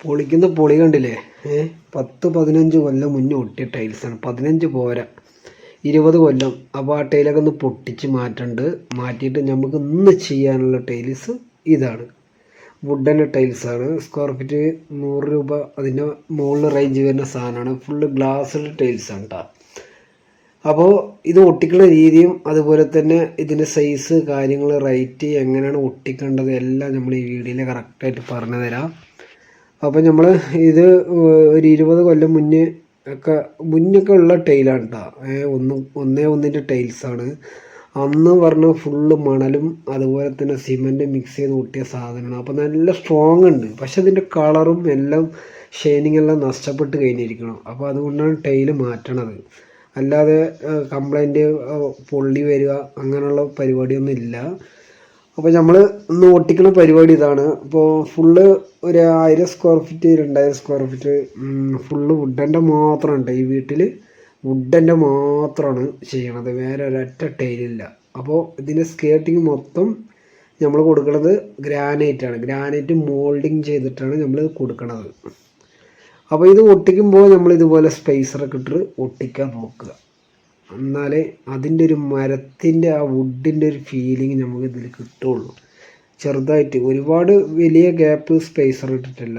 പൊളിക്കുന്ന പൊളി കണ്ടില്ലേ? ഏ പത്ത് പതിനഞ്ച് കൊല്ലം മുന്നേ ഒട്ടിയ ടൈൽസാണ് പതിനഞ്ച് പോരാ. ഇരുപത് കൊല്ലം. അപ്പോൾ ആ ടൈലൊക്കെ ഒന്ന് പൊട്ടിച്ച് മാറ്റണ്ട്. മാറ്റിയിട്ട് നമുക്ക് ഇന്ന് ചെയ്യാനുള്ള ടൈൽസ് ഇതാണ്. വുഡന്റെ ടൈൽസാണ് സ്ക്വയർ ഫീറ്റ് നൂറ് രൂപ അതിന്റെ മുകളിൽ റേഞ്ച് വരുന്ന സാധനമാണ്. ഫുള്ള് ഗ്ലാസ്സിൽ ടൈൽസാണ് കേട്ടോ അപ്പോൾ ഇത് ഒട്ടിക്കുന്ന രീതിയും അതുപോലെ തന്നെ ഇതിന്റെ സൈസ് കാര്യങ്ങൾ റേറ്റ് എങ്ങനെയാണ് ഒട്ടിക്കേണ്ടത് എല്ലാം നമ്മൾ ഈ വീഡിയോയിൽ കറക്റ്റായിട്ട് പറഞ്ഞു തരാം അപ്പോൾ നമ്മൾ ഇത് ഒരു ഇരുപത് കൊല്ലം മുന്നേ ഒക്കെ മുന്നൊക്കെ ഉള്ള ടൈലാണ് കേട്ടോ ഒന്ന് ഒന്നേ ഒന്നിന്റെ ടൈൽസാണ് അന്ന് പറഞ്ഞ ഫുള്ള് മണലും അതുപോലെ തന്നെ സിമന്റ് മിക്സ് ചെയ്ത് കൂട്ടിയ സാധനമാണ്. അപ്പോൾ നല്ല സ്ട്രോങ് ഉണ്ട്. പക്ഷെ അതിന്റെ കളറും എല്ലാം ഷൈനിങ് എല്ലാം നഷ്ടപ്പെട്ട് കഴിഞ്ഞിരിക്കണം. അപ്പോൾ അതുകൊണ്ടാണ് ടൈൽ മാറ്റണത്. അല്ലാതെ കംപ്ലൈന്റ് പൊള്ളി വരിക അങ്ങനെയുള്ള പരിപാടിയൊന്നും ഇല്ല. അപ്പോൾ നമ്മൾ ഇന്ന് ഒട്ടിക്കുന്ന പരിപാടി ഇതാണ്. അപ്പോൾ ഫുള്ള് ഒരു ആയിരം സ്ക്വയർ ഫീറ്റ് രണ്ടായിരം സ്ക്വയർ ഫീറ്റ് ഫുള്ള് വുഡന്റെ മാത്രമുണ്ട് ഈ വീട്ടിൽ വുഡന്റെ മാത്രമാണ് ചെയ്യണത്. വേറെ ഒരൊറ്റ ടൈലില്ല അപ്പോൾ ഇതിന്റെ സ്കേർട്ടിങ് മൊത്തം നമ്മൾ കൊടുക്കുന്നത് ഗ്രാനൈറ്റ് ആണ്. ഗ്രാനൈറ്റ് മോൾഡിങ് ചെയ്തിട്ടാണ് നമ്മൾ കൊടുക്കുന്നത് അപ്പോൾ ഇത് ഒട്ടിക്കുമ്പോൾ നമ്മൾ ഇതുപോലെ സ്പേസറൊക്കെ ഇട്ട് ഒട്ടിക്കാൻ നോക്കുക. എന്നാലേ അതിന്റെ ഒരു മരത്തിന്റെ ആ വുഡിന്റെ ഒരു ഫീലിംഗ് നമുക്ക് ഇതിൽ കിട്ടുള്ളൂ. ചെറുതായിട്ട് ഒരുപാട് വലിയ ഗ്യാപ്പ് സ്പേസർ ഇട്ടിട്ടില്ല.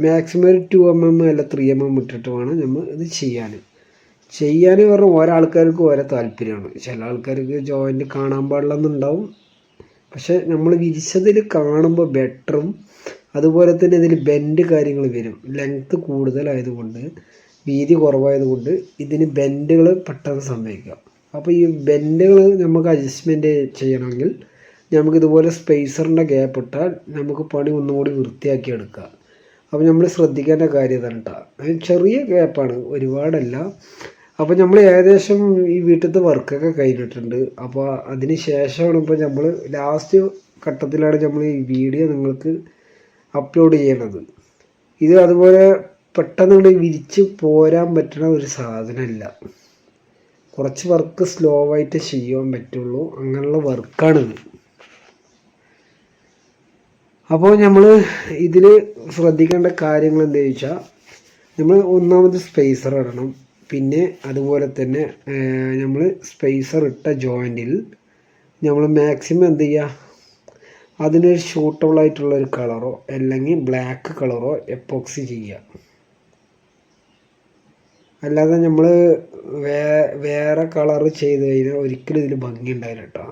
മാക്സിമം ഒരു ടു എം എം അല്ല ത്രീ എം എം ഇട്ടിട്ട് വേണം നമ്മൾ ഇത് ചെയ്യാൻ. ചെയ്യാൻ പറഞ്ഞാൽ ഓരോ ആൾക്കാർക്ക് ഓരോ താല്പര്യമാണ്. ചില ആൾക്കാർക്ക് ജോയിന്റ് കാണാൻ പാടില്ലെന്നുണ്ടാവും. പക്ഷെ നമ്മൾ വിരിച്ചതിൽ കാണുമ്പോൾ ബെറ്ററും അതുപോലെ തന്നെ ഇതിൽ ബെൻഡ് കാര്യങ്ങൾ വരും. ലെങ്ത്ത് കൂടുതലായതുകൊണ്ട് വീതി കുറവായതുകൊണ്ട് ഇതിന് ബെൻഡുകൾ പെട്ടെന്ന് സംഭവിക്കാം അപ്പോൾ ഈ ബെൻഡുകൾ നമുക്ക് അഡ്ജസ്റ്റ്മെന്റ് ചെയ്യണമെങ്കിൽ നമുക്കിതുപോലെ സ്പേസറിന്റെ ഗ്യാപ്പ് ഇട്ടാൽ നമുക്ക് പണി ഒന്നുകൂടി വൃത്തിയാക്കി എടുക്കാം അപ്പോൾ നമ്മൾ ശ്രദ്ധിക്കേണ്ട കാര്യം ഇതാണ് കേട്ടോ ചെറിയ ഗ്യാപ്പാണ് ഒരുപാടല്ല. അപ്പോൾ നമ്മൾ ഏകദേശം ഈ വീട്ടിലത്തെ വർക്കൊക്കെ കഴിഞ്ഞിട്ടുണ്ട്. അപ്പോൾ അതിന് ശേഷമാണ് ഇപ്പോൾ നമ്മൾ ലാസ്റ്റ് ഘട്ടത്തിലാണ് നമ്മൾ ഈ വീഡിയോ നിങ്ങൾക്ക് അപ്ലോഡ് ചെയ്യണത്. ഇത് അതുപോലെ പെട്ടെന്ന് വിരിച്ച് പോരാൻ പറ്റുന്ന ഒരു സാധനമല്ല കുറച്ച് വർക്ക് സ്ലോ ആയിട്ട് ചെയ്യാൻ പറ്റുള്ളൂ. അങ്ങനെയുള്ള വർക്കാണിത് അപ്പോൾ നമ്മൾ ഇതിൽ ശ്രദ്ധിക്കേണ്ട കാര്യങ്ങൾ എന്താ ചോദിച്ചാൽ നമ്മൾ ഒന്നാമത് സ്പേസർ ഇടണം. പിന്നെ അതുപോലെ തന്നെ നമ്മൾ സ്പേസർ ഇട്ട ജോയിന്റിൽ നമ്മൾ മാക്സിമം എന്ത് ചെയ്യുക അതിനൊരു ഷൂട്ടബിൾ ആയിട്ടുള്ള ഒരു കളറോ അല്ലെങ്കിൽ ബ്ലാക്ക് കളറോ എപ്പോക്സി ചെയ്യുക അല്ലാതെ നമ്മൾ വേ വേറെ കളർ ചെയ്ത് കഴിഞ്ഞാൽ ഒരിക്കലും ഇതിൽ ഭംഗി ഉണ്ടാവില്ല കേട്ടോ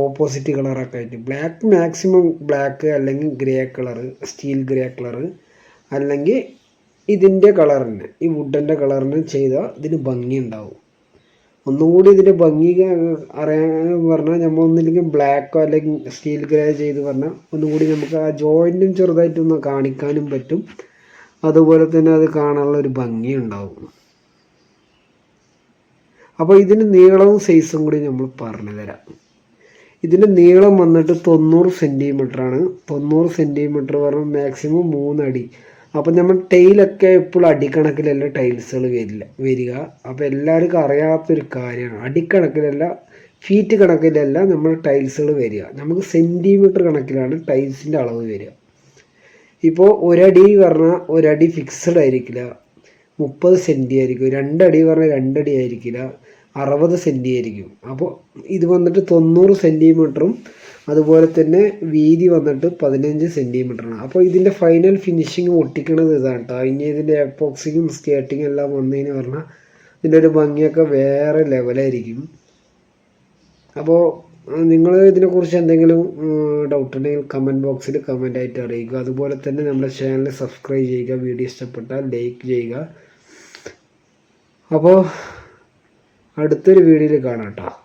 ഓപ്പോസിറ്റ് കളറൊക്കെ ആയിട്ട്. ബ്ലാക്ക് മാക്സിമം ബ്ലാക്ക് അല്ലെങ്കിൽ grey colour steel grey colour അല്ലെങ്കിൽ ഇതിന്റെ കളറിന് ഈ വുഡന്റെ കളറിന് ചെയ്താൽ ഇതിന് ഭംഗി ഉണ്ടാവും ഒന്നും കൂടി ഇതിന്റെ ഭംഗി അറിയാൻ പറഞ്ഞാൽ നമ്മൾ ഒന്നില്ലെങ്കിൽ ബ്ലാക്കോ അല്ലെങ്കിൽ സ്റ്റീൽ ഗ്രേ ചെയ്ത് പറഞ്ഞാൽ ഒന്നും കൂടി നമുക്ക് ആ ജോയിന്റും ചെറുതായിട്ടൊന്ന് കാണിക്കാനും പറ്റും. അതുപോലെ തന്നെ അത് കാണാനുള്ള ഒരു ഭംഗി ഉണ്ടാവും അപ്പോൾ ഇതിന് നീളവും സൈസും കൂടി നമ്മൾ പറഞ്ഞു തരാം. ഇതിന്റെ നീളം വന്നിട്ട് തൊണ്ണൂറ് സെന്റിമീറ്ററാണ് തൊണ്ണൂറ് സെന്റിമീറ്റർ പറഞ്ഞാൽ മാക്സിമം മൂന്നടി അപ്പം നമ്മൾ ടൈലൊക്കെ എപ്പോഴും അടിക്കണക്കിലല്ല ടൈൽസുകൾ വരില്ല വരിക. അപ്പോൾ എല്ലാവർക്കും അറിയാത്തൊരു കാര്യമാണ്. അടിക്കണക്കിലല്ല ഫീറ്റ് കണക്കിലല്ല നമ്മൾ ടൈൽസുകൾ വരിക. നമുക്ക് സെന്റിമീറ്റർ കണക്കിലാണ് ടൈൽസിന്റെ അളവ് വരിക. ഇപ്പോൾ ഒരടി പറഞ്ഞാൽ ഒരടി ഫിക്സഡ് ആയിരിക്കില്ല. മുപ്പത് സെന്റി ആയിരിക്കും. രണ്ടടി പറഞ്ഞാൽ രണ്ടടി ആയിരിക്കില്ല. അറുപത് സെന്റി ആയിരിക്കും. അപ്പോൾ ഇത് വന്നിട്ട് തൊണ്ണൂറ് സെന്റിമീറ്ററും അതുപോലെ തന്നെ വീതി വന്നിട്ട് പതിനഞ്ച് സെന്റിമീറ്ററാണ് അപ്പോൾ ഇതിന്റെ ഫൈനൽ ഫിനിഷിങ് ഒട്ടിക്കണത് ഇതാണ് കേട്ടോ ഇനി ഇതിന്റെ എപ്പോക്സിങ്ങും സ്കേട്ടിങ്ങും എല്ലാം വന്നതിന് പറഞ്ഞാൽ ഇതിന്റെ ഒരു ഭംഗിയൊക്കെ വേറെ ലെവലായിരിക്കും അപ്പോൾ നിങ്ങൾ ഇതിനെക്കുറിച്ച് എന്തെങ്കിലും ഡൗട്ട് ഉണ്ടെങ്കിൽ കമന്റ് ബോക്സിൽ കമന്റ് ആയിട്ട് അറിയിക്കുക. അതുപോലെ തന്നെ നമ്മുടെ ചാനൽ സബ്സ്ക്രൈബ് ചെയ്യുക. വീഡിയോ ഇഷ്ടപ്പെട്ടാൽ ലൈക്ക് ചെയ്യുക. അപ്പോൾ അടുത്തൊരു വീഡിയോയിൽ കാണാം കേട്ടോ.